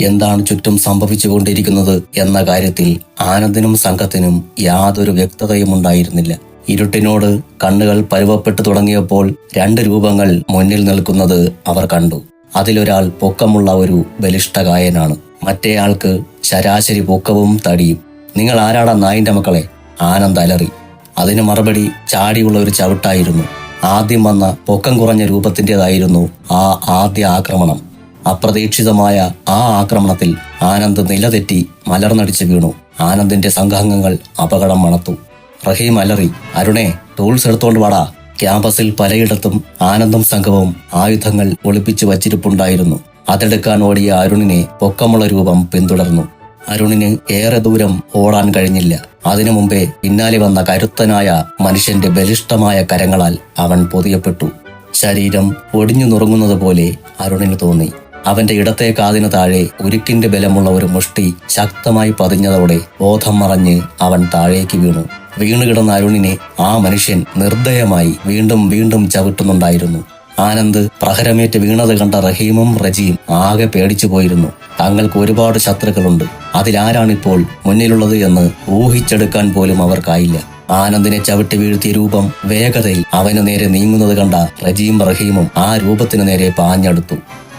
എന്താണ് ചുറ്റും സംഭവിച്ചുകൊണ്ടിരിക്കുന്നത് എന്ന കാര്യത്തിൽ ആനന്ദിനും സംഘത്തിനും യാതൊരു വ്യക്തതയും ഉണ്ടായിരുന്നില്ല. ഇരുട്ടിനോട് കണ്ണുകൾ പരുവപ്പെട്ടു തുടങ്ങിയപ്പോൾ രണ്ട് രൂപങ്ങൾ മുന്നിൽ നിൽക്കുന്നത് അവർ കണ്ടു. അതിലൊരാൾ പൊക്കമുള്ള ഒരു ബലിഷ്ഠകായനാണ് മറ്റേയാൾക്ക് ശരാശരി പൊക്കവും തടിയും. നിങ്ങൾ ആരാടാ നായിന്റെ മക്കളെ? ആനന്ദ് അലറി. അതിന് മറുപടി ചാടിയുള്ള ഒരു ചവിട്ടായിരുന്നു. ആദ്യം വന്ന പൊക്കം കുറഞ്ഞ രൂപത്തിന്റെതായിരുന്നു ആ ആദ്യ ആക്രമണം. അപ്രതീക്ഷിതമായ ആ ആക്രമണത്തിൽ ആനന്ദ് നിലതെറ്റി മലർന്നടിച്ച് വീണു. ആനന്ദിന്റെ സംഘാംഗങ്ങൾ അപകടം മണത്തു. റഹീം അലറി അരുണെ ടൂൾസ് എടുത്തോണ്ട് വാടാ. ക്യാമ്പസിൽ പലയിടത്തും ആനന്ദും സംഘവും ആയുധങ്ങൾ ഒളിപ്പിച്ചു വച്ചിരിപ്പുണ്ടായിരുന്നു. അതെടുക്കാൻ ഓടിയ അരുണിനെ പൊക്കമുള്ള രൂപം പിന്തുടർന്നു. അരുണിന് ഏറെ ദൂരം ഓടാൻ കഴിഞ്ഞില്ല. അതിനു മുമ്പേ പിന്നാലെ വന്ന കരുത്തനായ മനുഷ്യന്റെ ബലിഷ്ടമായ കരങ്ങളാൽ അവൻ പൊതിയപ്പെട്ടു. ശരീരം ഒടിഞ്ഞു നുറുങ്ങുന്നത് പോലെ അരുണിന് തോന്നി. അവന്റെ ഇടത്തെ കാതിന് താഴെ ഉരുക്കിന്റെ ബലമുള്ള ഒരു മുഷ്ടി ശക്തമായി പതിഞ്ഞതോടെ ബോധം മറഞ്ഞ് അവൻ താഴേക്ക് വീണു. വീണുകിടന്ന അരുണിനെ ആ മനുഷ്യൻ നിർദ്ദയമായി വീണ്ടും വീണ്ടും ചവിട്ടുന്നുണ്ടായിരുന്നു. ആനന്ദ് പ്രഹരമേറ്റ് വീണത് കണ്ട റഹീമും റജിയും ആകെ പേടിച്ചു പോയിരുന്നു. തങ്ങൾക്ക് ഒരുപാട് ശത്രുക്കളുണ്ട്. അതിലാരാണിപ്പോൾ മുന്നിലുള്ളത് എന്ന് ഊഹിച്ചെടുക്കാൻ പോലും അവർക്കായില്ല. ആനന്ദിനെ ചവിട്ടി വീഴ്ത്തിയ രൂപം വേഗതയിൽ അവന് നേരെ നീങ്ങുന്നത് കണ്ട റജീം റഹീമും ആ രൂപത്തിനു നേരെ പാഞ്ഞെടുത്തു.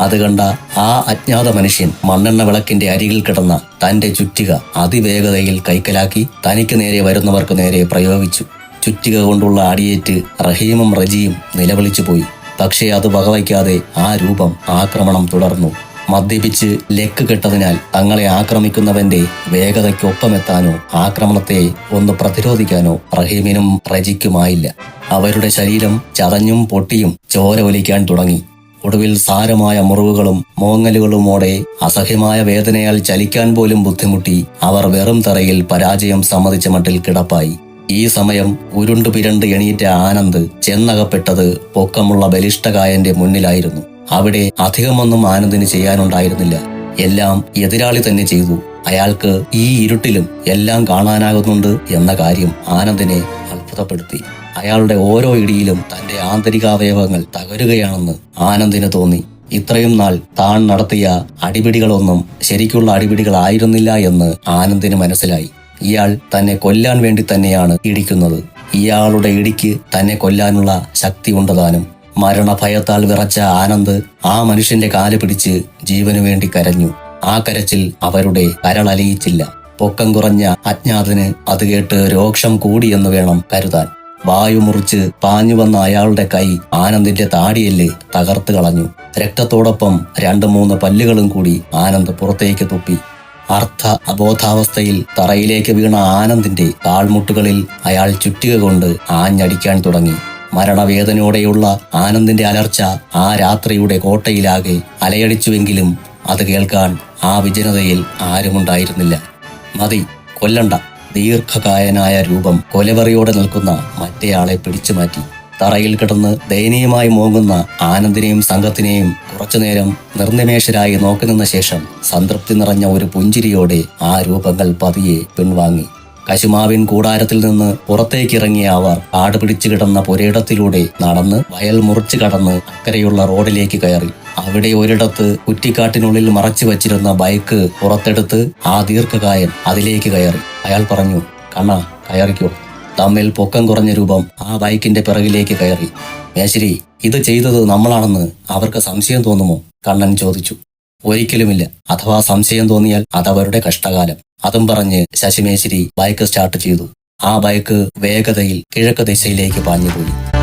അത് കണ്ട ആ അജ്ഞാത മനുഷ്യൻ മണ്ണെണ്ണ വിളക്കിന്റെ അരികിൽ കിടന്ന തന്റെ ചുറ്റിക അതിവേഗതയിൽ കൈക്കലാക്കി തനിക്ക് നേരെ വരുന്നവർക്ക് നേരെ പ്രയോഗിച്ചു. ചുറ്റിക കൊണ്ടുള്ള അടിയേറ്റ് റഹീമും റജിയും നിലവിളിച്ചു പോയി. പക്ഷേ അത് വകവയ്ക്കാതെ ആ രൂപം ആക്രമണം തുടർന്നു. മദ്യപിച്ച് ലെക്ക് കെട്ടതിനാൽ തങ്ങളെ ആക്രമിക്കുന്നവന്റെ വേഗതയ്ക്കൊപ്പമെത്താനോ ആക്രമണത്തെ ഒന്ന് പ്രതിരോധിക്കാനോ റഹീമിനും റജിക്കുമായില്ല. അവരുടെ ശരീരം ചതഞ്ഞും പൊട്ടിയും ചോര ഒലിക്കാൻ തുടങ്ങി. ഒടുവിൽ സാരമായ മുറിവുകളും മോങ്ങലുകളുമോടെ അസഹ്യമായ വേദനയാൽ ചലിക്കാൻ പോലും ബുദ്ധിമുട്ടി അവർ വെറും തറയിൽ പരാജയം സമ്മതിച്ച മട്ടിൽ കിടപ്പായി. ഈ സമയം ഉരുണ്ടു പിരണ്ട് എണീറ്റ ആനന്ദ് ചെന്നകപ്പെട്ടത് പൊക്കമുള്ള ബലിഷ്ഠകായന്റെ മുന്നിലായിരുന്നു. അവിടെ അധികമൊന്നും ആനന്ദിന് ചെയ്യാനുണ്ടായിരുന്നില്ല. എല്ലാം എതിരാളി തന്നെ ചെയ്തു. അയാൾക്ക് ഈ ഇരുട്ടിലും എല്ലാം കാണാനാകുന്നുണ്ട് എന്ന കാര്യം ആനന്ദിനെ അത്ഭുതപ്പെടുത്തി. അയാളുടെ ഓരോ ഇടിയിലും തന്റെ ആന്തരികാവയവങ്ങൾ തകരുകയാണെന്ന് ആനന്ദിന് തോന്നി. ഇത്രയും നാൾ താൻ നടത്തിയ അടിപിടികളൊന്നും ശരിക്കുള്ള അടിപിടികളായിരുന്നില്ല എന്ന് ആനന്ദിന് മനസ്സിലായി. ഇയാൾ തന്നെ കൊല്ലാൻ വേണ്ടി തന്നെയാണ് ഇടിക്കുന്നത്. ഇയാളുടെ ഇടിക്ക് തന്നെ കൊല്ലാനുള്ള ശക്തി ഉണ്ടതാനും മരണഭയത്താൽ വിറച്ച ആനന്ദ് ആ മനുഷ്യന്റെ കാൽ പിടിച്ച് ജീവനു വേണ്ടി കരഞ്ഞു. ആ കരച്ചിൽ അവരുടെ കരളലിയിച്ചില്ല പൊക്കം കുറഞ്ഞ അജ്ഞാതന് അത് കേട്ട് രോക്ഷം കൂടിയെന്ന് വേണം കരുതാൻ. വായു മുറിച്ച് പാഞ്ഞു വന്ന അയാളുടെ കൈ ആനന്ദിന്റെ താടിയല്ല് തകർത്ത് കളഞ്ഞു. രക്തത്തോടൊപ്പം രണ്ട് മൂന്ന് പല്ലുകളും കൂടി ആനന്ദ് പുറത്തേക്ക് തുപ്പി. അർത്ഥ അബോധാവസ്ഥയിൽ തറയിലേക്ക് വീണ ആനന്ദിന്റെ കാൽമുട്ടുകളിൽ അയാൾ ചുറ്റിക കൊണ്ട് ആഞ്ഞടിക്കാൻ തുടങ്ങി. മരണവേദനയോടെയുള്ള ആനന്ദിന്റെ അലർച്ച ആ രാത്രിയുടെ കോട്ടയിലാകെ അലയടിച്ചുവെങ്കിലും അത് കേൾക്കാൻ ആ വിജനതയിൽ ആരുമുണ്ടായിരുന്നില്ല. മതി കൊല്ലണ്ട. ദീർഘകായനായ രൂപം കൊലവറിയോടെ നിൽക്കുന്ന മറ്റേയാളെ പിടിച്ചു മാറ്റി തറയിൽ കിടന്ന് ദയനീയമായി മോങ്ങുന്ന ആനന്ദിനെയും സംഘത്തിനെയും കുറച്ചുനേരം നിർനിമേഷരായി നോക്കി നിന്ന ശേഷം സംതൃപ്തി നിറഞ്ഞ ഒരു പുഞ്ചിരിയോടെ ആ രൂപങ്ങൾ പതിയെ പിൻവാങ്ങി. കശുമാവിൻ കൂടാരത്തിൽ നിന്ന് പുറത്തേക്കിറങ്ങിയ അവർ കാട് പിടിച്ചു കിടന്ന പുരയിടത്തിലൂടെ നടന്ന് വയൽ മുറിച്ചു കടന്ന് അക്കരെയുള്ള റോഡിലേക്ക് കയറി. അവിടെ ഒരിടത്ത് കുറ്റിക്കാട്ടിനുള്ളിൽ മറച്ചു വച്ചിരുന്ന ബൈക്ക് പുറത്തെടുത്ത് ആ ദീർഘകായൻ അതിലേക്ക് കയറി. അയാൾ പറഞ്ഞു കണ്ണ കയറിക്കോ. തമ്മിൽ പൊക്കം കുറഞ്ഞ രൂപം ആ ബൈക്കിന്റെ പിറകിലേക്ക് കയറി. മേശരി ഇത് ചെയ്തത് നമ്മളാണെന്ന് അവർക്ക് സംശയം തോന്നുമോ? കണ്ണൻ ചോദിച്ചു. ഒരിക്കലുമില്ല. അഥവാ സംശയം തോന്നിയാൽ അതവരുടെ കഷ്ടകാലം. അതും പറഞ്ഞ് ശശിമേശ്വരി ബൈക്ക് സ്റ്റാർട്ട് ചെയ്തു. ആ ബൈക്ക് വേഗതയിൽ കിഴക്ക് ദിശയിലേക്ക് പാഞ്ഞുപോയി.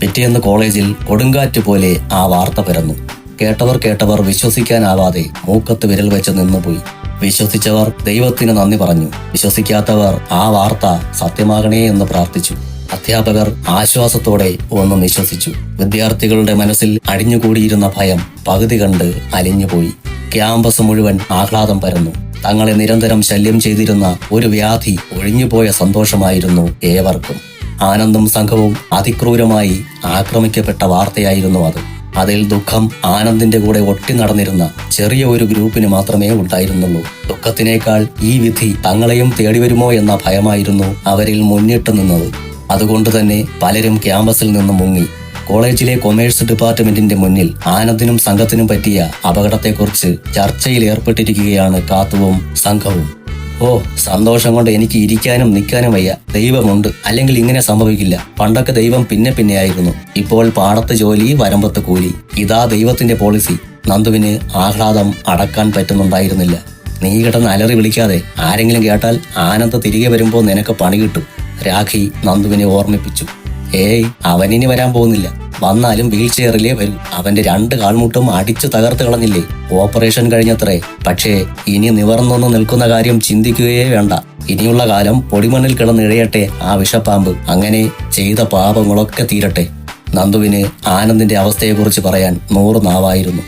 പിറ്റേന്ന് കോളേജിൽ കൊടുങ്കാറ്റ് പോലെ ആ വാർത്ത പരന്നു. കേട്ടവർ കേട്ടവർ വിശ്വസിക്കാനാവാതെ മൂക്കത്ത് വിരൽ വെച്ച് നിന്നുപോയി. വിശ്വസിച്ചവർ ദൈവത്തിന് നന്ദി പറഞ്ഞു. വിശ്വസിക്കാത്തവർ ആ വാർത്ത സത്യമാകണേ എന്ന് പ്രാർത്ഥിച്ചു. അധ്യാപകർ ആശ്വാസത്തോടെ ഒന്ന് നിശ്വസിച്ചു. വിദ്യാർത്ഥികളുടെ മനസ്സിൽ അടിഞ്ഞുകൂടിയിരുന്ന ഭയം പകുതി കണ്ട് അലിഞ്ഞുപോയി. ക്യാമ്പസ് മുഴുവൻ ആഹ്ലാദം പരന്നു. തങ്ങളെ നിരന്തരം ശല്യം ചെയ്തിരുന്ന ഒരു വ്യാധി ഒഴിഞ്ഞുപോയ സന്തോഷമായിരുന്നു ഏവർക്കും. ആനന്ദും സംഘവും അതിക്രൂരമായി ആക്രമിക്കപ്പെട്ട വാർത്തയായിരുന്നു അത്. അതിൽ ദുഃഖം ആനന്ദിന്റെ കൂടെ ഒട്ടി നടന്നിരുന്ന ചെറിയ ഒരു ഗ്രൂപ്പിന് മാത്രമേ ഉണ്ടായിരുന്നുള്ളൂ. ദുഃഖത്തിനേക്കാൾ ഈ വിധി തങ്ങളെയും തേടി വരുമോ എന്ന ഭയമായിരുന്നു അവരിൽ മുന്നിട്ട് നിന്നത്. അതുകൊണ്ട് തന്നെ പലരും ക്യാമ്പസിൽ നിന്ന് മുങ്ങി. കോളേജിലെ കൊമേഴ്സ് ഡിപ്പാർട്ട്മെന്റിന്റെ മുന്നിൽ ആനന്ദിനും സംഘത്തിനും പറ്റിയ അപകടത്തെക്കുറിച്ച് ചർച്ചയിൽ ഏർപ്പെട്ടിരിക്കുകയാണ് കാത്തുവും സംഘവും. ഓ സന്തോഷം കൊണ്ട് എനിക്ക് ഇരിക്കാനും നിൽക്കാനും വയ്യ. ദൈവമുണ്ട്. അല്ലെങ്കിൽ ഇങ്ങനെ സംഭവിക്കില്ല. പണ്ടൊക്കെ ദൈവം പിന്നെ പിന്നെ ആയിരുന്നു. ഇപ്പോൾ പാടത്ത് ജോലി വരമ്പത്ത് കൂലി. ഇതാ ദൈവത്തിന്റെ പോളിസി നന്ദുവിന് ആഹ്ലാദം അടക്കാൻ പറ്റുന്നുണ്ടായിരുന്നില്ല. നീ കിടന്ന് അലറി വിളിക്കാതെ. ആരെങ്കിലും കേട്ടാൽ ആനന്ദ് തിരികെ വരുമ്പോൾ നിനക്ക് പണി കിട്ടും. രാഖി നന്ദുവിനെ ഓർമ്മിപ്പിച്ചു. ഏയ് അവനിനി വരാൻ പോകുന്നില്ല. വന്നാലും വീൽ ചെയറിലേ വരൂ. അവന്റെ രണ്ട് കാൽമുട്ടും അടിച്ചു തകർത്ത് കളഞ്ഞില്ലേ? ഓപ്പറേഷൻ കഴിഞ്ഞത്രേ. പക്ഷേ ഇനി നിവർന്നൊന്ന് നിൽക്കുന്ന കാര്യം ചിന്തിക്കുകയേ വേണ്ട. ഇനിയുള്ള കാലം പൊടിമണ്ണിൽ കിടന്ന് ഇഴയട്ടെ ആ വിഷപ്പാമ്പ്. അങ്ങനെ ചെയ്ത പാപങ്ങളൊക്കെ തീരട്ടെ. നന്ദുവിന് ആനന്ദിന്റെ അവസ്ഥയെക്കുറിച്ച് പറയാൻ നൂറ് നാവായിരുന്നു.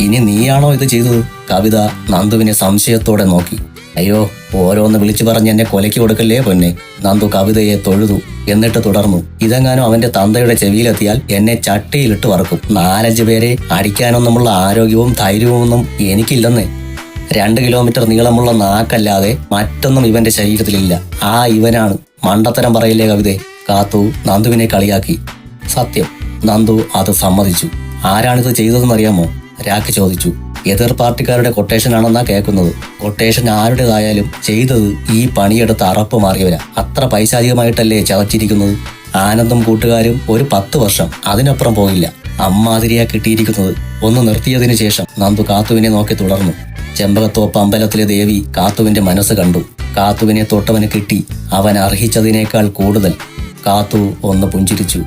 ഇനി നീയാണോ ഇത് ചെയ്തത്? കവിത നന്ദുവിനെ സംശയത്തോടെ നോക്കി. അയ്യോ ഓരോന്ന് വിളിച്ചു പറഞ്ഞ് എന്നെ കൊലയ്ക്ക് കൊടുക്കല്ലേ പൊന്നെ? നന്ദു കവിതയെ തൊഴുതു എന്നിട്ട് തുടർന്നു. ഇതെങ്ങാനും അവന്റെ തന്തയുടെ ചെവിയിലെത്തിയാൽ എന്നെ ചട്ടിയിലിട്ട് വറക്കും. നാലഞ്ച് പേരെ അടിക്കാനൊന്നുമുള്ള ആരോഗ്യവും ധൈര്യവും ഒന്നും എനിക്കില്ലെന്നേ. രണ്ട് കിലോമീറ്റർ നീളമുള്ള നാക്കല്ലാതെ മറ്റൊന്നും ഇവന്റെ ശരീരത്തിലില്ല. ആ ഇവനാണ്. മണ്ടത്തരം പറയില്ലേ കവിതേ? കാത്തു നന്ദുവിനെ കളിയാക്കി. സത്യം. നന്ദു അത് സമ്മതിച്ചു. ആരാണിത് ചെയ്തതെന്നറിയാമോ? രാഖി ചോദിച്ചു. എതിർ പാർട്ടിക്കാരുടെ കൊട്ടേഷനാണെന്നാ കേൾക്കുന്നത്. കൊട്ടേഷൻ ആരുടേതായാലും ചെയ്തത് ഈ പണിയെടുത്ത് അറപ്പ് മാറിയവരാ. അത്ര പൈശാചികമായിട്ടല്ലേ ചതച്ചിരിക്കുന്നത് ആനന്ദം കൂട്ടുകാരും ഒരു പത്ത് വർഷം അതിനപ്പുറം പോയില്ല. അമ്മാതിരിയാ കിട്ടിയിരിക്കുന്നത്. ഒന്ന് നിർത്തിയതിനു ശേഷം നന്ദു കാത്തുവിനെ നോക്കി തുടർന്നു. ചെമ്പകത്തോപ്പ് അമ്പലത്തിലെ ദേവി കാത്തുവിന്റെ മനസ്സ് കണ്ടു. കാത്തുവിനെ തൊട്ടവന് കിട്ടി. അവൻ അർഹിച്ചതിനേക്കാൾ കൂടുതൽ. കാത്തു ഒന്ന് പുഞ്ചിരിച്ചു.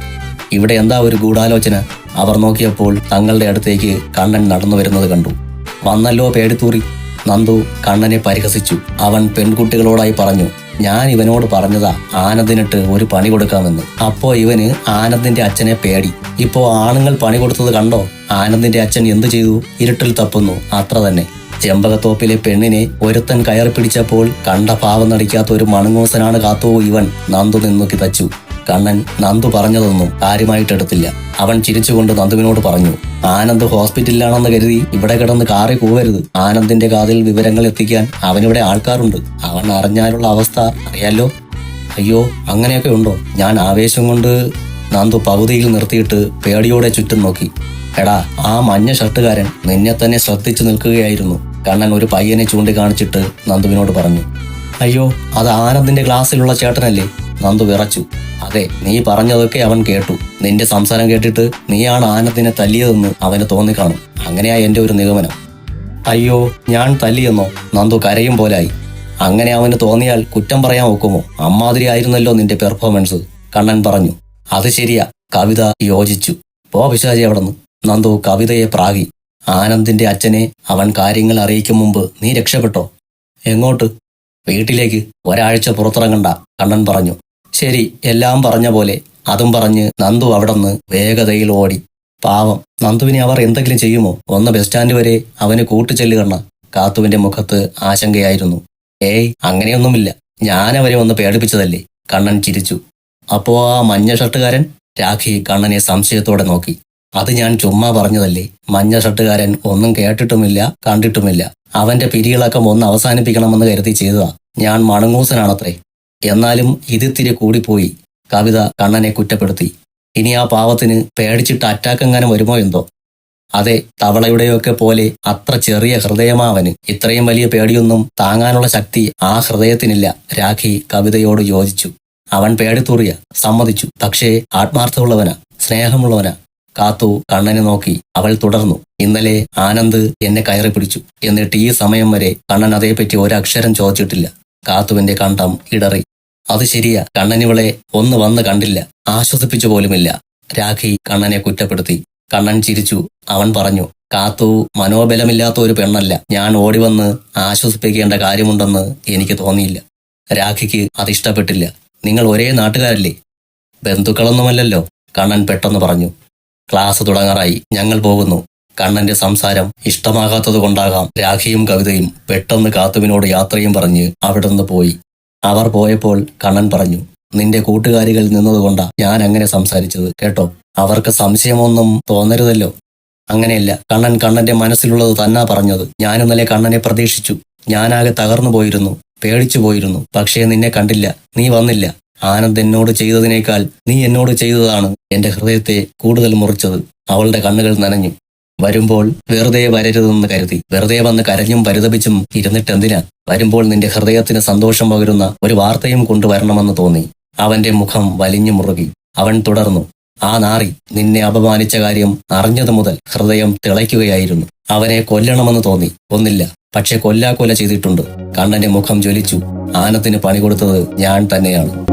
ഇവിടെ എന്താ ഒരു ഗൂഢാലോചന? അവർ നോക്കിയപ്പോൾ തങ്ങളുടെ അടുത്തേക്ക് കണ്ണൻ നടന്നു വരുന്നത് കണ്ടു. വന്നല്ലോ പേടിത്തൂറി നന്ദു കണ്ണനെ പരിഹസിച്ചു. അവൻ പെൺകുട്ടികളോടായി പറഞ്ഞു ഞാൻ ഇവനോട് പറഞ്ഞതാ ആനന്ദിനിട്ട് ഒരു പണി കൊടുക്കാമെന്ന്. അപ്പോ ഇവന് ആനന്ദിന്റെ അച്ഛനെ പേടി. ഇപ്പോ ആണുങ്ങൾ പണി കൊടുത്തത് കണ്ടോ? ആനന്ദിന്റെ അച്ഛൻ എന്തു ചെയ്തു? ഇരുട്ടിൽ തപ്പുന്നു. അത്ര തന്നെ. ചെമ്പകത്തോപ്പിലെ പെണ്ണിനെ ഒരുത്തൻ കയറി പിടിച്ചപ്പോൾ കണ്ട പാവം നടിക്കാത്ത ഒരു മണങ്ങൂസനാണ് കാത്തോ ഇവൻ. നന്ദു നിന്നു കിതച്ചു. കണ്ണൻ നന്ദു പറഞ്ഞതൊന്നും കാര്യമായിട്ടെടുത്തില്ല അവൻ ചിരിച്ചുകൊണ്ട് നന്ദുവിനോട് പറഞ്ഞു ആനന്ദ് ഹോസ്പിറ്റലിലാണെന്ന് കരുതി ഇവിടെ കിടന്ന് കാറി പോവരുത്. ആനന്ദിന്റെ കാതിൽ വിവരങ്ങൾ എത്തിക്കാൻ അവനിവിടെ ആൾക്കാരുണ്ട്. അവൻ അറിഞ്ഞാലുള്ള അവസ്ഥ അറിയാലോ? അയ്യോ അങ്ങനെയൊക്കെ ഉണ്ടോ? ഞാൻ ആവേശം കൊണ്ട് നന്ദു പകുതിയിൽ നിർത്തിയിട്ട് പേടിയോടെ ചുറ്റും നോക്കി. എടാ ആ മഞ്ഞ ഷർട്ടുകാരൻ നിന്നെ തന്നെ ശ്രദ്ധിച്ചു നിൽക്കുകയായിരുന്നു. കണ്ണൻ ഒരു പയ്യനെ ചൂണ്ടിക്കാണിച്ചിട്ട് നന്ദുവിനോട് പറഞ്ഞു അയ്യോ അത് ആനന്ദിന്റെ ക്ലാസ്സിലുള്ള ചേട്ടനല്ലേ? നന്ദു വിറച്ചു അതെ നീ പറഞ്ഞതൊക്കെ അവൻ കേട്ടു. നിന്റെ സംസാരം കേട്ടിട്ട് നീയാണ് ആനത്തിനെ തല്ലിയതെന്ന് അവന് തോന്നിക്കാണും. അങ്ങനെയാ എന്റെ ഒരു നിഗമനം. അയ്യോ ഞാൻ തല്ലിയെന്നോ? നന്ദു കരയും പോലായി. അങ്ങനെ അവന് തോന്നിയാൽ കുറ്റം പറയാൻ ഒക്കുമോ? അമ്മാതിരി ആയിരുന്നല്ലോ നിന്റെ പെർഫോമൻസ് കണ്ണൻ പറഞ്ഞു. അത് ശരിയാ കവിത യോജിച്ചു. പോ പിശാചി അവിടുന്ന്. നന്ദു കവിതയെ പ്രാകി. ആനന്ദിന്റെ അച്ഛനെ അവൻ കാര്യങ്ങൾ അറിയിക്കും മുമ്പ് നീ രക്ഷപ്പെട്ടോ? എങ്ങോട്ട്? വീട്ടിലേക്ക്. ഒരാഴ്ച പുറത്തിറങ്ങണ്ട കണ്ണൻ പറഞ്ഞു. ശരി എല്ലാം പറഞ്ഞ പോലെ. അതും പറഞ്ഞ് നന്ദു അവിടുന്ന് വേഗതയിൽ ഓടി. പാവം നന്ദുവിനെ അവർ എന്തെങ്കിലും ചെയ്യുമോ? ഒന്ന് ബസ് സ്റ്റാൻഡ് വരെ അവന് കൂട്ടിച്ചെല്ലുകണ്ണ. കാത്തുവിന്റെ മുഖത്ത് ആശങ്കയായിരുന്നു. ഏയ് അങ്ങനെയൊന്നുമില്ല. ഞാനവരെ ഒന്ന് പേടിപ്പിച്ചതല്ലേ? കണ്ണൻ ചിരിച്ചു. അപ്പോ ആ മഞ്ഞ ഷർട്ടുകാരൻ? രാഖി കണ്ണനെ സംശയത്തോടെ നോക്കി. അത് ഞാൻ ചുമ്മാ പറഞ്ഞതല്ലേ? മഞ്ഞ ഷർട്ടുകാരൻ ഒന്നും കേട്ടിട്ടുമില്ല കണ്ടിട്ടുമില്ല. അവന്റെ പിരികളക്കം ഒന്ന് അവസാനിപ്പിക്കണമെന്ന് കരുതി ചെയ്തതാ. ഞാൻ മണങ്ങൂസനാണത്രേ. എന്നാലും ഇതിത്തിരി കൂടിപ്പോയി. കവിത കണ്ണനെ കുറ്റപ്പെടുത്തി. ഇനി ആ പാവത്തിന് പേടിച്ചിട്ട് അറ്റാക്ക് എങ്ങാനും വരുമോ എന്തോ? അതെ തവളയുടെയൊക്കെ പോലെ അത്ര ചെറിയ ഹൃദയമാവന് ഇത്രയും വലിയ പേടിയൊന്നും താങ്ങാനുള്ള ശക്തി ആ ഹൃദയത്തിനില്ല. രാഖി കവിതയോട് യോജിച്ചു. അവൻ പേടിത്തൂറിയ സമ്മതിച്ചു. പക്ഷേ ആത്മാർത്ഥമുള്ളവനാ സ്നേഹമുള്ളവനാ. കാത്തു കണ്ണനെ നോക്കി അവൾ തുടർന്നു. ഇന്നലെ ആനന്ദ് എന്നെ കയറി പിടിച്ചു എന്നിട്ട് ഈ സമയം വരെ കണ്ണൻ അതേപ്പറ്റി ഒരക്ഷരം ചോദിച്ചിട്ടില്ല. കാത്തുവിന്റെ കണ്ടം ഇടറി. അത് ശരിയാ. കണ്ണനിവളെ ഒന്ന് വന്ന് കണ്ടില്ല. ആശ്വസിപ്പിച്ചു പോലുമില്ല. രാഖി കണ്ണനെ കുറ്റപ്പെടുത്തി. കണ്ണൻ ചിരിച്ചു. അവൻ പറഞ്ഞു കാത്തു മനോബലമില്ലാത്ത ഒരു പെണ്ണല്ല. ഞാൻ ഓടിവന്ന് ആശ്വസിപ്പിക്കേണ്ട കാര്യമുണ്ടെന്ന് എനിക്ക് തോന്നിയില്ല. രാഖിക്ക് അതിഷ്ടപ്പെട്ടില്ല നിങ്ങൾ ഒരേ നാട്ടുകാരല്ലേ? ബന്ധുക്കളൊന്നുമല്ലല്ലോ? കണ്ണൻ പെട്ടെന്ന് പറഞ്ഞു. ക്ലാസ് തുടങ്ങാറായി. ഞങ്ങൾ പോകുന്നു. കണ്ണന്റെ സംസാരം ഇഷ്ടമാകാത്തത് കൊണ്ടാകാം. രാഖിയും കവിതയും പെട്ടെന്ന് കാത്തുവിനോട് യാത്രയും പറഞ്ഞ് അവിടുന്ന് പോയി. അവർ പോയപ്പോൾ കണ്ണൻ പറഞ്ഞു നിന്റെ കൂട്ടുകാരികൾ നിന്നതുകൊണ്ടാ ഞാൻ അങ്ങനെ സംസാരിച്ചത് കേട്ടോ. അവർക്ക് സംശയമൊന്നും തോന്നരുതല്ലോ. അങ്ങനെയല്ല. കണ്ണൻ കണ്ണന്റെ മനസ്സിലുള്ളത് തന്നാ പറഞ്ഞത്. ഞാൻ ഇന്നലെ കണ്ണനെ പ്രതീക്ഷിച്ചു. ഞാനാകെ തകർന്നു പോയിരുന്നു. പേടിച്ചു പോയിരുന്നു. പക്ഷേ നിന്നെ കണ്ടില്ല. നീ വന്നില്ല. ആനന്ദ് എന്നോട് ചെയ്തതിനേക്കാൾ നീ എന്നോട് ചെയ്തതാണ് എന്റെ ഹൃദയത്തെ കൂടുതൽ മുറിച്ചത്. അവളുടെ കണ്ണുകൾ നനഞ്ഞു. വരുമ്പോൾ വെറുതെ വരരുതെന്ന് കരുതി. വെറുതെ വന്ന് കരഞ്ഞും പരിതപിച്ചും ഇരുന്നിട്ടെന്തിനാ? വരുമ്പോൾ നിന്റെ ഹൃദയത്തിന് സന്തോഷം പകരുന്ന ഒരു വാർത്തയും കൊണ്ടുവരണമെന്ന് തോന്നി. അവന്റെ മുഖം വലിഞ്ഞു മുറുകി. അവൻ തുടർന്നു. ആ നാറി നിന്നെ അപമാനിച്ച കാര്യം അറിഞ്ഞതു മുതൽ ഹൃദയം തിളയ്ക്കുകയായിരുന്നു. അവനെ കൊല്ലണമെന്ന് തോന്നി. ഒന്നില്ല. പക്ഷെ കൊല്ലാക്കൊല ചെയ്തിട്ടുണ്ട്. കണ്ണന്റെ മുഖം ജ്വലിച്ചു. ആനത്തിന് പണി കൊടുത്തത് ഞാൻ തന്നെയാണ്.